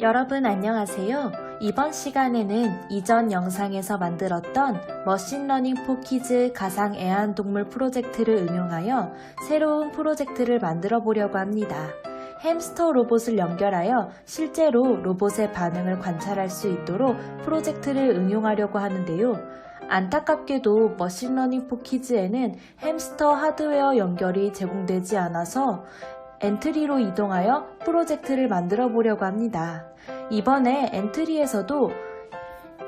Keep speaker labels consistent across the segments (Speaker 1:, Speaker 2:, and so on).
Speaker 1: 여러분 안녕하세요. 이번 시간에는 이전 영상에서 만들었던 머신러닝 포키즈 가상 애완동물 프로젝트를 응용하여 새로운 프로젝트를 만들어 보려고 합니다. 햄스터 로봇을 연결하여 실제로 로봇의 반응을 관찰할 수 있도록 프로젝트를 응용하려고 하는데요. 안타깝게도 머신러닝 포키즈에는 햄스터 하드웨어 연결이 제공되지 않아서 엔트리로 이동하여 프로젝트를 만들어 보려고 합니다. 이번에 엔트리에서도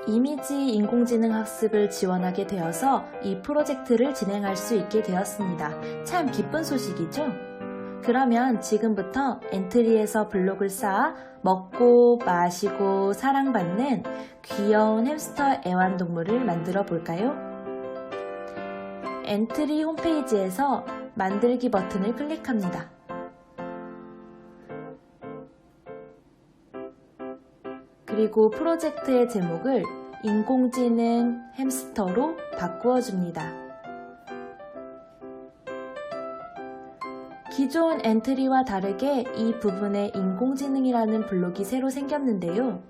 Speaker 1: 이미지 인공지능 학습을 지원하게 되어서 이 프로젝트를 진행할 수 있게 되었습니다. 참 기쁜 소식이죠? 그러면 지금부터 엔트리에서 블록을 쌓아 먹고 마시고 사랑받는 귀여운 햄스터 애완동물을 만들어 볼까요? 엔트리 홈페이지에서 만들기 버튼을 클릭합니다. 그리고 프로젝트의 제목을 인공지능 햄스터로 바꾸어 줍니다. 기존 엔트리와 다르게 이 부분에 인공지능이라는 블록이 새로 생겼는데요.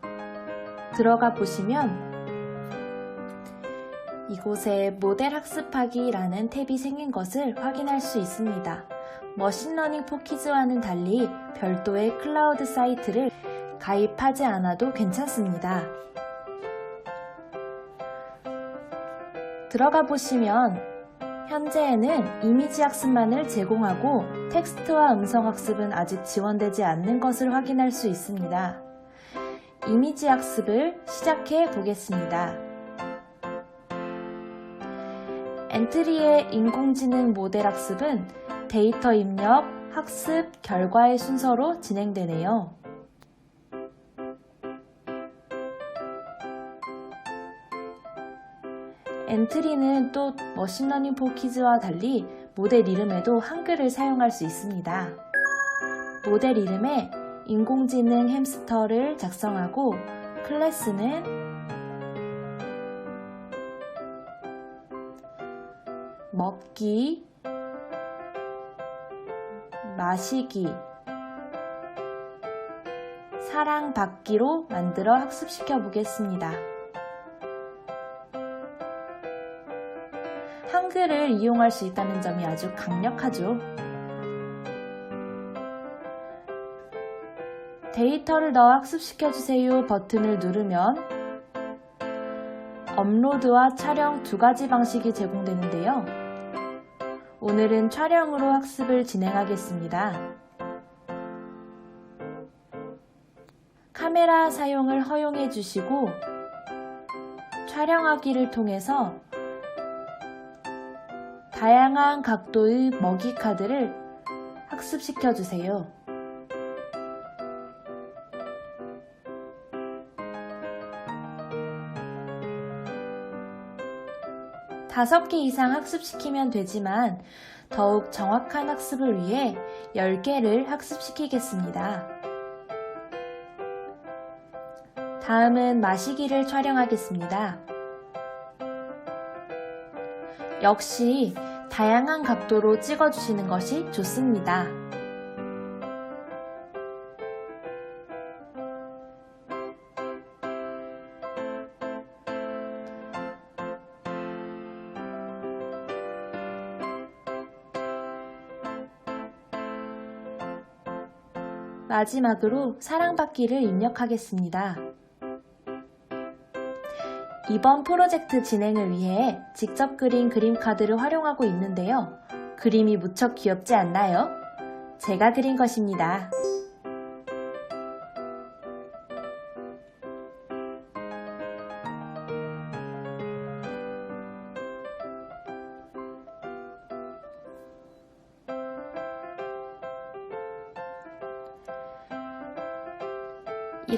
Speaker 1: 들어가 보시면 이곳에 모델 학습하기라는 탭이 생긴 것을 확인할 수 있습니다. 머신러닝 포키즈와는 달리 별도의 클라우드 사이트를 가입하지 않아도 괜찮습니다. 들어가 보시면 현재에는 이미지 학습만을 제공하고 텍스트와 음성 학습은 아직 지원되지 않는 것을 확인할 수 있습니다. 이미지 학습을 시작해 보겠습니다. 엔트리의 인공지능 모델 학습은 데이터 입력, 학습, 결과의 순서로 진행되네요. 엔트리는 또 머신러닝 포키즈와 달리 모델 이름에도 한글을 사용할 수 있습니다. 모델 이름에 인공지능 햄스터를 작성하고 클래스는 먹기, 마시기, 사랑받기로 만들어 학습시켜 보겠습니다. 한글을 이용할 수 있다는 점이 아주 강력하죠. 데이터를 넣어 학습시켜주세요 버튼을 누르면 업로드와 촬영 두 가지 방식이 제공되는데요. 오늘은 촬영으로 학습을 진행하겠습니다. 카메라 사용을 허용해 주시고 촬영하기를 통해서 다양한 각도의 먹이 카드를 학습시켜 주세요. 다섯 개 이상 학습시키면 되지만 더욱 정확한 학습을 위해 10개를 학습시키겠습니다. 다음은 마시기를 촬영하겠습니다. 역시 다양한 각도로 찍어주시는 것이 좋습니다. 마지막으로 사랑받기를 입력하겠습니다. 이번 프로젝트 진행을 위해 직접 그린 그림 카드를 활용하고 있는데요. 그림이 무척 귀엽지 않나요? 제가 그린 것입니다.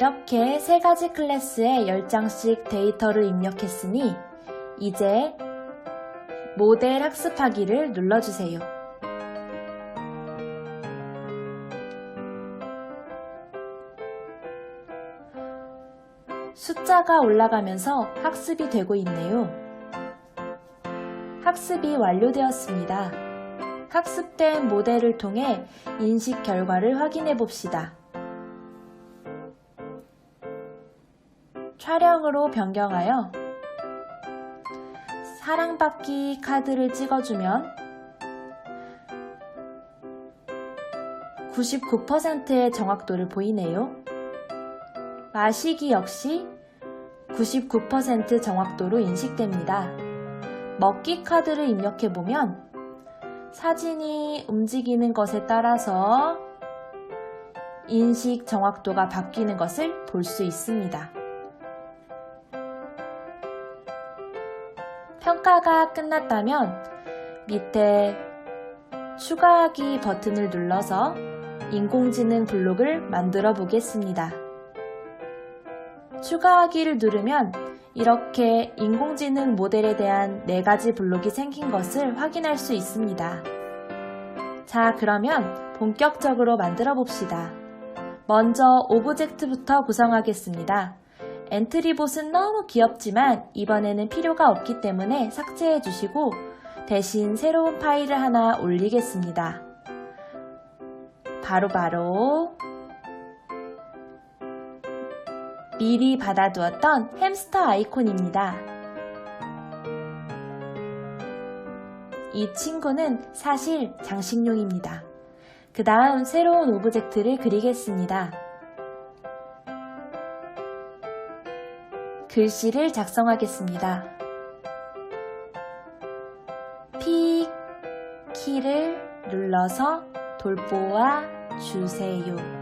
Speaker 1: 이렇게 세 가지 클래스에 10장씩 데이터를 입력했으니 이제 모델 학습하기를 눌러주세요. 숫자가 올라가면서 학습이 되고 있네요. 학습이 완료되었습니다. 학습된 모델을 통해 인식 결과를 확인해 봅시다. 사령으로 변경하여 사랑받기 카드를 찍어주면 99%의 정확도를 보이네요. 마시기 역시 99% 정확도로 인식됩니다. 먹기 카드를 입력해보면 사진이 움직이는 것에 따라서 인식 정확도가 바뀌는 것을 볼 수 있습니다. 평가가 끝났다면 밑에 추가하기 버튼을 눌러서 인공지능 블록을 만들어 보겠습니다. 추가하기를 누르면 이렇게 인공지능 모델에 대한 4가지 블록이 생긴 것을 확인할 수 있습니다. 자, 그러면 본격적으로 만들어 봅시다. 먼저 오브젝트부터 구성하겠습니다. 엔트리봇은 너무 귀엽지만 이번에는 필요가 없기 때문에 삭제해 주시고 대신 새로운 파일을 하나 올리겠습니다. 바로 바로 미리 받아두었던 햄스터 아이콘입니다. 이 친구는 사실 장식용입니다. 그 다음 새로운 오브젝트를 그리겠습니다. 글씨를 작성하겠습니다. P 키를 눌러서 돌보아 주세요.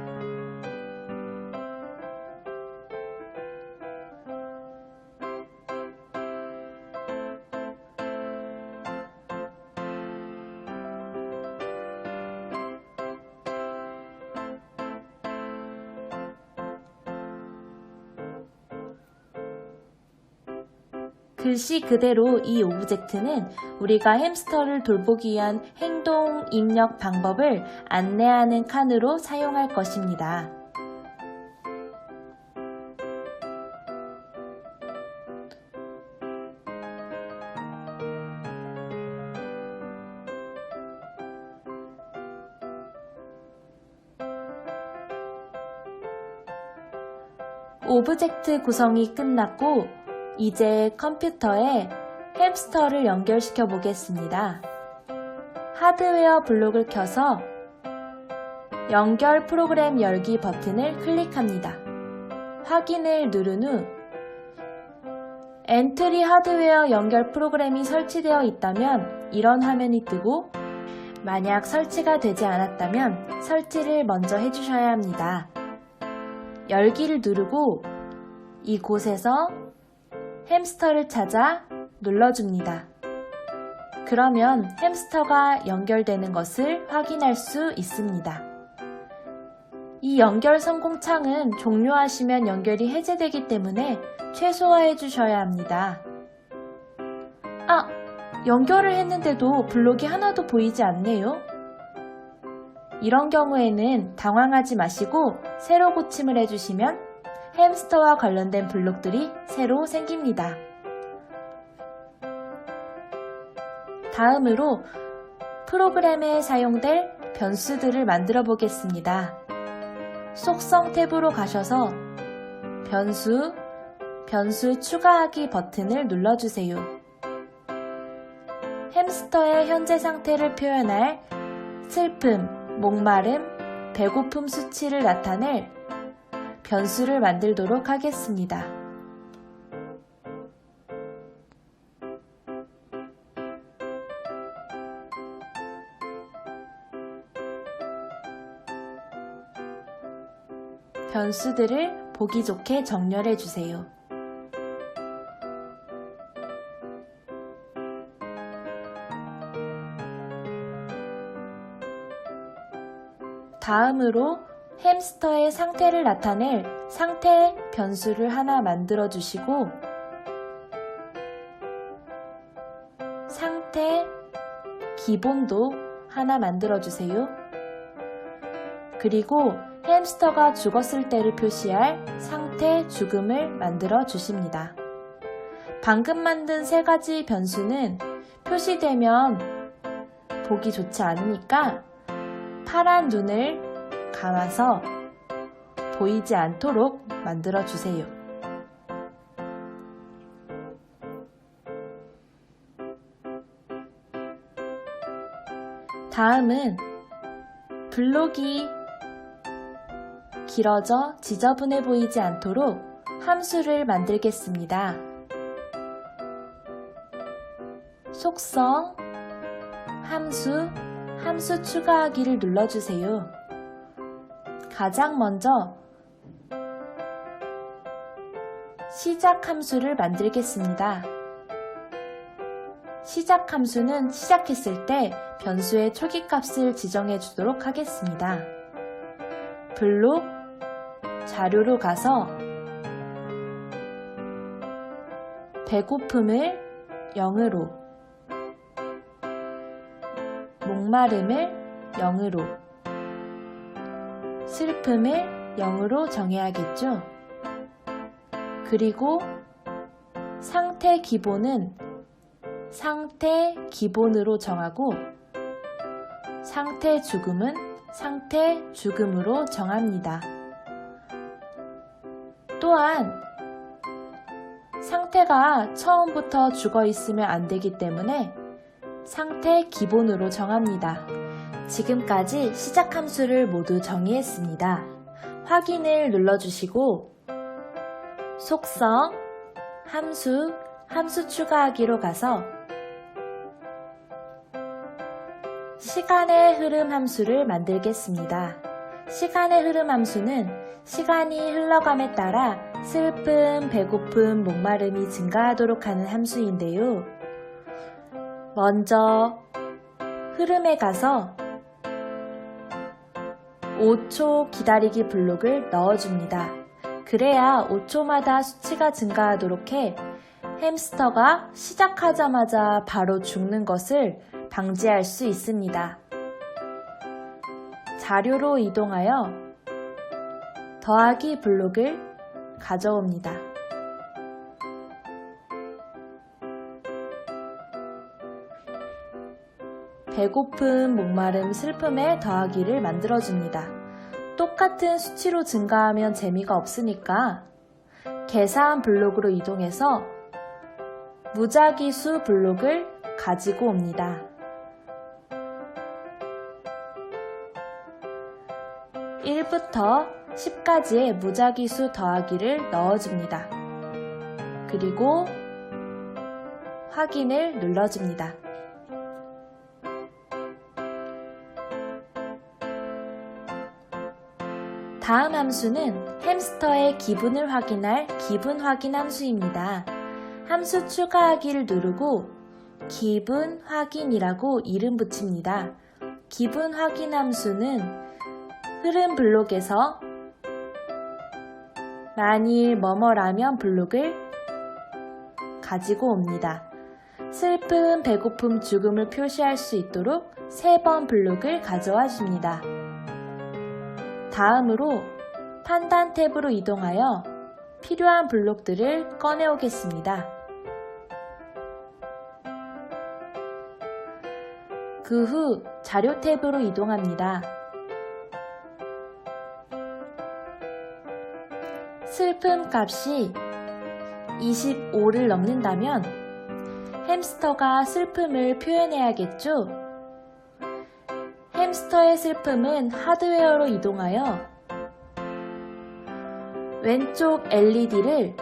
Speaker 1: 글씨 그대로 이 오브젝트는 우리가 햄스터를 돌보기 위한 행동 입력 방법을 안내하는 칸으로 사용할 것입니다. 오브젝트 구성이 끝났고 이제 컴퓨터에 햄스터를 연결시켜 보겠습니다. 하드웨어 블록을 켜서 연결 프로그램 열기 버튼을 클릭합니다. 확인을 누른 후 엔트리 하드웨어 연결 프로그램이 설치되어 있다면 이런 화면이 뜨고 만약 설치가 되지 않았다면 설치를 먼저 해주셔야 합니다. 열기를 누르고 이곳에서 햄스터를 찾아 눌러줍니다. 그러면 햄스터가 연결되는 것을 확인할 수 있습니다. 이 연결 성공 창은 종료하시면 연결이 해제되기 때문에 최소화해 주셔야 합니다. 아, 연결을 했는데도 블록이 하나도 보이지 않네요. 이런 경우에는 당황하지 마시고 새로 고침을 해주시면 햄스터와 관련된 블록들이 새로 생깁니다. 다음으로 프로그램에 사용될 변수들을 만들어 보겠습니다. 속성 탭으로 가셔서 변수, 변수 추가하기 버튼을 눌러주세요. 햄스터의 현재 상태를 표현할 슬픔, 목마름, 배고픔 수치를 나타낼 변수를 만들도록 하겠습니다. 변수들을 보기 좋게 정렬해 주세요. 다음으로 햄스터의 상태를 나타낼 상태 변수를 하나 만들어 주시고 상태 기본도 하나 만들어 주세요. 그리고 햄스터가 죽었을 때를 표시할 상태 죽음을 만들어 주십니다. 방금 만든 세 가지 변수는 표시되면 보기 좋지 않으니까 파란 눈을 감아서 보이지 않도록 만들어 주세요. 다음은 블록이 길어져 지저분해 보이지 않도록 함수를 만들겠습니다. 속성, 함수, 함수 추가하기를 눌러주세요. 가장 먼저 시작 함수를 만들겠습니다. 시작 함수는 시작했을 때 변수의 초기 값을 지정해 주도록 하겠습니다. 블록 자료로 가서 배고픔을 0으로 목마름을 0으로 슬픔을 0으로 정해야겠죠? 그리고 상태 기본은 상태 기본으로 정하고 상태 죽음은 상태 죽음으로 정합니다. 또한 상태가 처음부터 죽어 있으면 안 되기 때문에 상태 기본으로 정합니다. 지금까지 시작 함수를 모두 정의했습니다. 확인을 눌러주시고 속성, 함수, 함수 추가하기로 가서 시간의 흐름 함수를 만들겠습니다. 시간의 흐름 함수는 시간이 흘러감에 따라 슬픔, 배고픔, 목마름이 증가하도록 하는 함수인데요. 먼저 흐름에 가서 5초 기다리기 블록을 넣어줍니다. 그래야 5초마다 수치가 증가하도록 해 햄스터가 시작하자마자 바로 죽는 것을 방지할 수 있습니다. 자료로 이동하여 더하기 블록을 가져옵니다. 배고픔, 목마름, 슬픔에 더하기를 만들어줍니다. 똑같은 수치로 증가하면 재미가 없으니까 계산 블록으로 이동해서 무작위수 블록을 가지고 옵니다. 1부터 10까지의 무작위수 더하기를 넣어줍니다. 그리고 확인을 눌러줍니다. 다음 함수는 햄스터의 기분을 확인할 기분 확인 함수입니다. 함수 추가하기를 누르고 기분 확인이라고 이름 붙입니다. 기분 확인 함수는 흐름 블록에서 만일 뭐뭐라면 블록을 가지고 옵니다. 슬픔, 배고픔, 죽음을 표시할 수 있도록 세번 블록을 가져와 줍니다. 다음으로 판단 탭으로 이동하여 필요한 블록들을 꺼내 오겠습니다. 그 후 자료 탭으로 이동합니다. 슬픔 값이 25를 넘는다면 햄스터가 슬픔을 표현해야겠죠? 햄스터의 슬픔은 하드웨어로 이동하여 왼쪽 LED를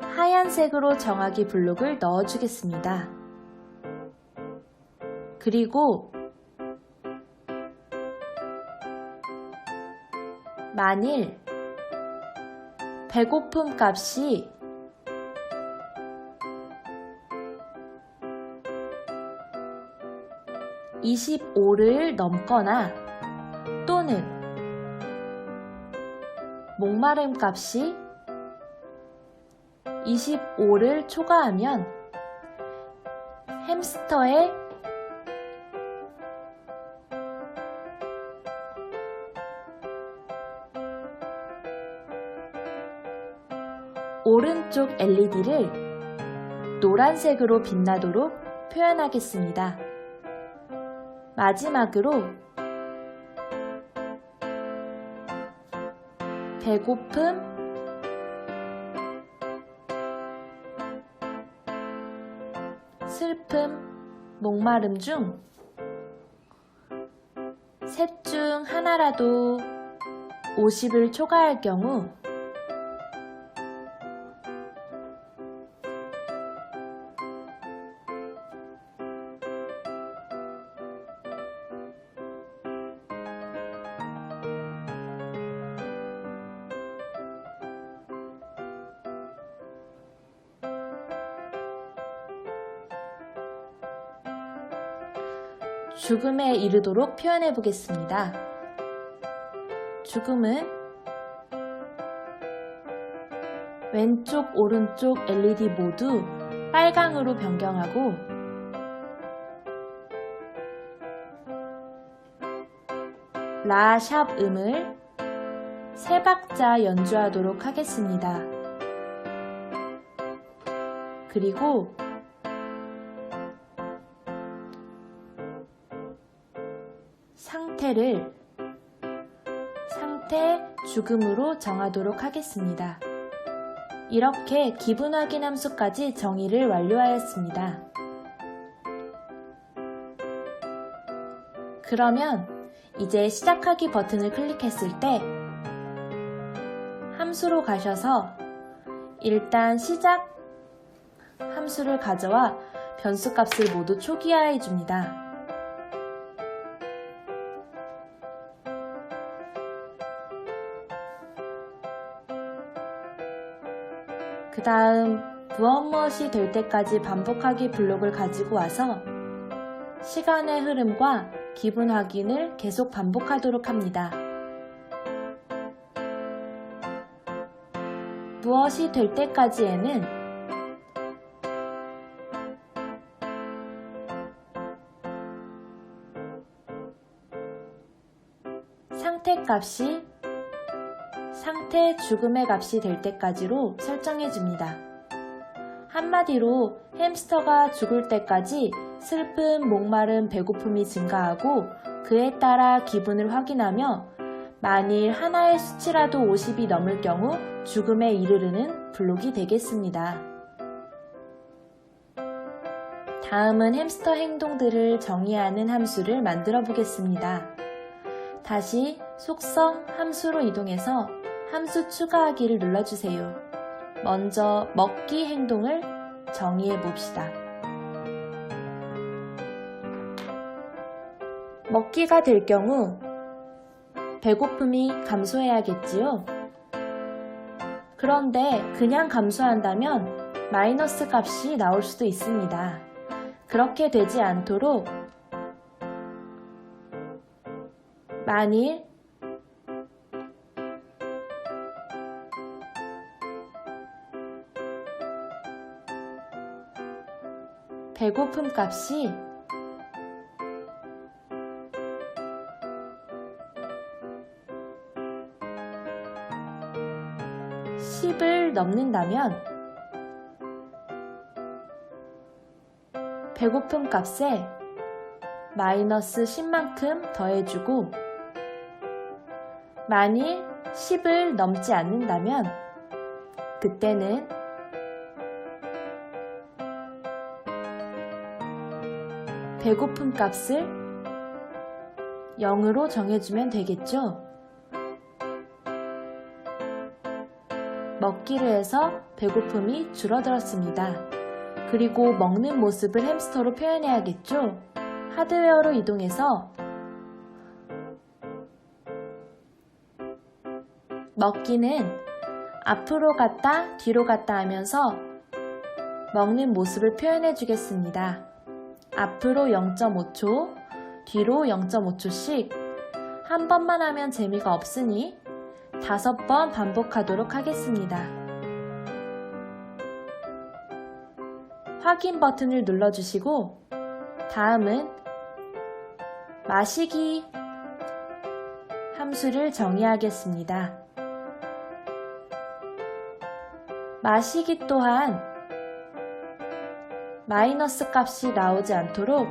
Speaker 1: 하얀색으로 정하기 블록을 넣어주겠습니다. 그리고 만일 배고픔 값이 25를 넘거나 또는 목마름 값이 25를 초과하면 햄스터의 오른쪽 LED를 노란색으로 빛나도록 표현하겠습니다. 마지막으로 배고픔, 슬픔, 목마름 중 셋 중 하나라도 50을 초과할 경우 죽음에 이르도록 표현해 보겠습니다. 죽음은 왼쪽, 오른쪽 LED 모두 빨강으로 변경하고 라 샵 음을 세 박자 연주하도록 하겠습니다. 그리고 상태를 상태 죽음으로 정하도록 하겠습니다. 이렇게 기분 확인 함수까지 정의를 완료하였습니다. 그러면 이제 시작하기 버튼을 클릭했을 때 함수로 가셔서 일단 시작 함수를 가져와 변수 값을 모두 초기화해 줍니다. 다음 무엇 무엇이 될 때까지 반복하기 블록을 가지고 와서 시간의 흐름과 기분 확인을 계속 반복하도록 합니다. 무엇이 될 때까지에는 상태 값이 상태 죽음의 값이 될 때까지로 설정해 줍니다. 한마디로 햄스터가 죽을 때까지 슬픔, 목마름, 배고픔이 증가하고 그에 따라 기분을 확인하며 만일 하나의 수치라도 50이 넘을 경우 죽음에 이르르는 블록이 되겠습니다. 다음은 햄스터 행동들을 정의하는 함수를 만들어 보겠습니다. 다시 속성 함수로 이동해서 함수 추가하기를 눌러주세요. 먼저 먹기 행동을 정의해 봅시다. 먹기가 될 경우 배고픔이 감소해야겠지요? 그런데 그냥 감소한다면 마이너스 값이 나올 수도 있습니다. 그렇게 되지 않도록 만일 배고픔 값이? (10을) 넘는다면 배고픔 값에 마이너스 10만큼 더해주고 만일 10을 넘지 않는다면 그때는 배고픔 값을 0으로 정해주면 되겠죠? 먹기를 해서 배고픔이 줄어들었습니다. 그리고 먹는 모습을 햄스터로 표현해야겠죠? 하드웨어로 이동해서 먹기는 앞으로 갔다 뒤로 갔다 하면서 먹는 모습을 표현해 주겠습니다. 앞으로 0.5초, 뒤로 0.5초씩 한 번만 하면 재미가 없으니 다섯 번 반복하도록 하겠습니다. 확인 버튼을 눌러주시고 다음은 마시기 함수를 정의하겠습니다. 마시기 또한 마이너스 값이 나오지 않도록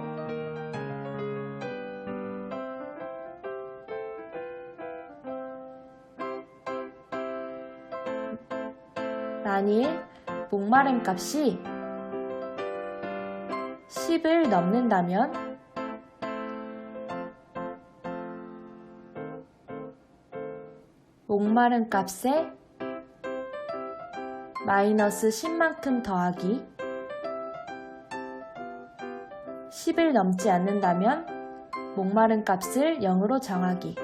Speaker 1: 만일 목마름 값이 10을 넘는다면 목마른 값에 마이너스 10만큼 더하기 10을 넘지 않는다면 목마른 값을 0으로 정하기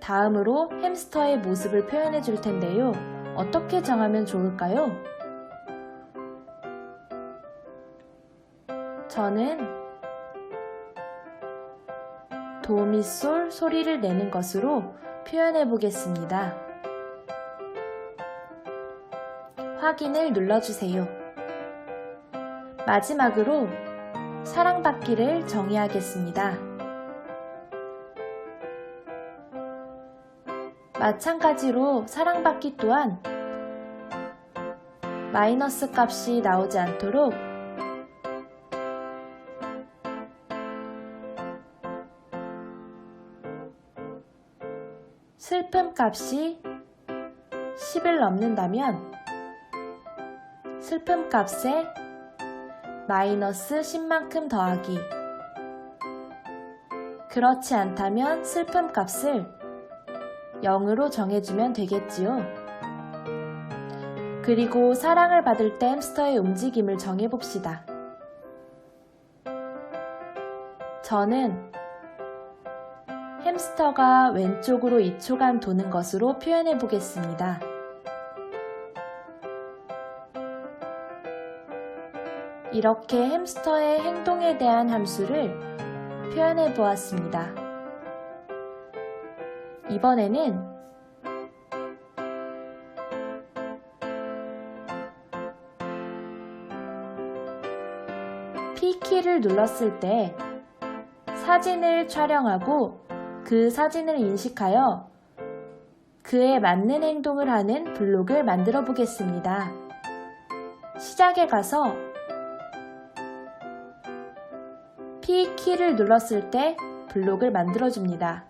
Speaker 1: 다음으로 햄스터의 모습을 표현해 줄 텐데요. 어떻게 정하면 좋을까요? 저는 도미솔 소리를 내는 것으로 표현해 보겠습니다. 확인을 눌러주세요. 마지막으로 사랑받기를 정의하겠습니다. 마찬가지로 사랑받기 또한 마이너스 값이 나오지 않도록 슬픔 값이 10을 넘는다면 슬픔 값에 마이너스 10만큼 더하기 그렇지 않다면 슬픔 값을 0으로 정해주면 되겠지요. 그리고 사랑을 받을 때 햄스터의 움직임을 정해봅시다. 저는 햄스터가 왼쪽으로 2초간 도는 것으로 표현해 보겠습니다. 이렇게 햄스터의 행동에 대한 함수를 표현해 보았습니다. 이번에는 P키를 눌렀을 때 사진을 촬영하고 그 사진을 인식하여 그에 맞는 행동을 하는 블록을 만들어 보겠습니다. 시작에 가서 P키를 눌렀을 때 블록을 만들어 줍니다.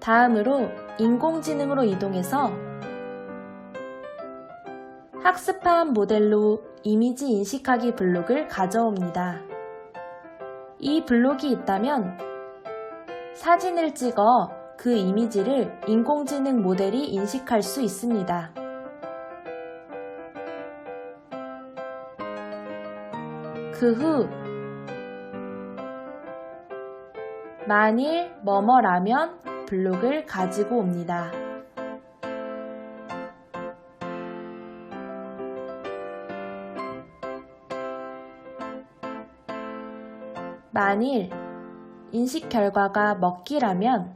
Speaker 1: 다음으로 인공지능으로 이동해서 학습한 모델로 이미지 인식하기 블록을 가져옵니다. 이 블록이 있다면 사진을 찍어 그 이미지를 인공지능 모델이 인식할 수 있습니다. 그 후 만일 뭐뭐라면 블록을 가지고 옵니다. 만일 인식 결과가 먹기라면,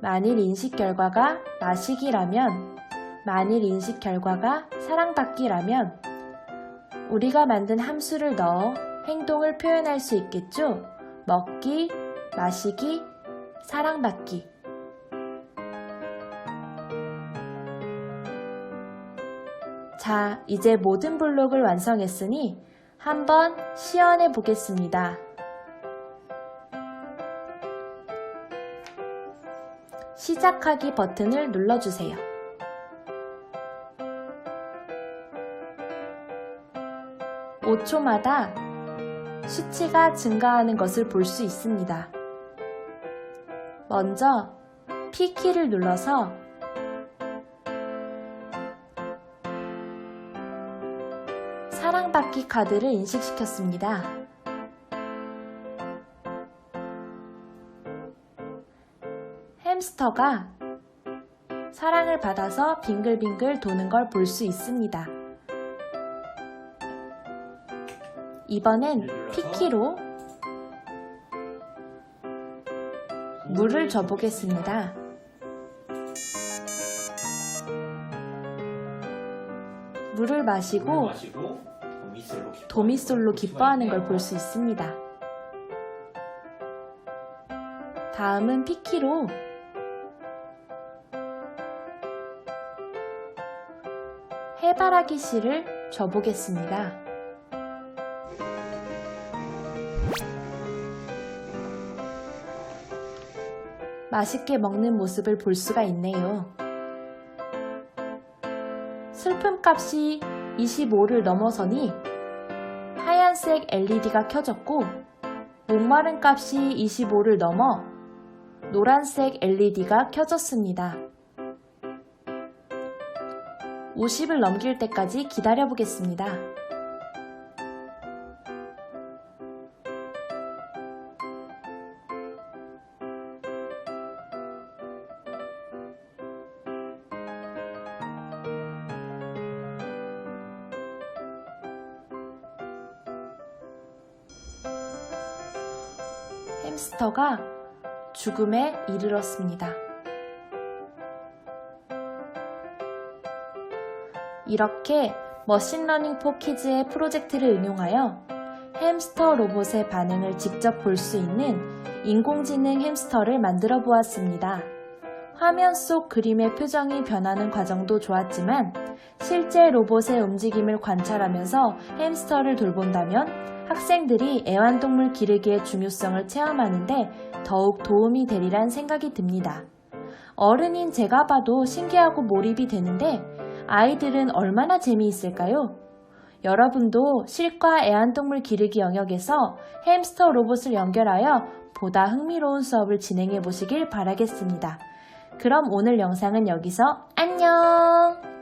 Speaker 1: 만일 인식 결과가 마시기라면, 만일 인식 결과가 사랑받기라면, 우리가 만든 함수를 넣어 행동을 표현할 수 있겠죠? 먹기, 마시기, 사랑받기. 자, 이제 모든 블록을 완성했으니 한번 시연해 보겠습니다. 시작하기 버튼을 눌러주세요. (5초마다) 수치가 증가하는 것을 볼 수 있습니다. 먼저 P키를 눌러서 사랑받기 카드를 인식시켰습니다. 햄스터가 사랑을 받아서 빙글빙글 도는 걸 볼 수 있습니다. 이번엔 P키로 물을 줘보겠습니다. 물을 마시고
Speaker 2: 마시고 도미솔로 기뻐.
Speaker 1: 도미솔로 기뻐하는 걸 볼 수 있습니다. 다음은 피키로 해바라기 씨를 줘보겠습니다. 맛있게 먹는 모습을 볼 수가 있네요. 슬픔 값이 25를 넘어서니 하얀색 LED가 켜졌고 목마른 값이 25를 넘어 노란색 LED가 켜졌습니다. 50을 넘길 때까지 기다려 보겠습니다. 햄스터가 죽음에 이르렀습니다. 이렇게 머신러닝 포키즈의 프로젝트를 응용하여 햄스터 로봇의 반응을 직접 볼 수 있는 인공지능 햄스터를 만들어 보았습니다. 화면 속 그림의 표정이 변하는 과정도 좋았지만 실제 로봇의 움직임을 관찰하면서 햄스터를 돌본다면 학생들이 애완동물 기르기의 중요성을 체험하는데 더욱 도움이 되리란 생각이 듭니다. 어른인 제가 봐도 신기하고 몰입이 되는데 아이들은 얼마나 재미있을까요? 여러분도 실과 애완동물 기르기 영역에서 햄스터 로봇을 연결하여 보다 흥미로운 수업을 진행해 보시길 바라겠습니다. 그럼 오늘 영상은 여기서 안녕!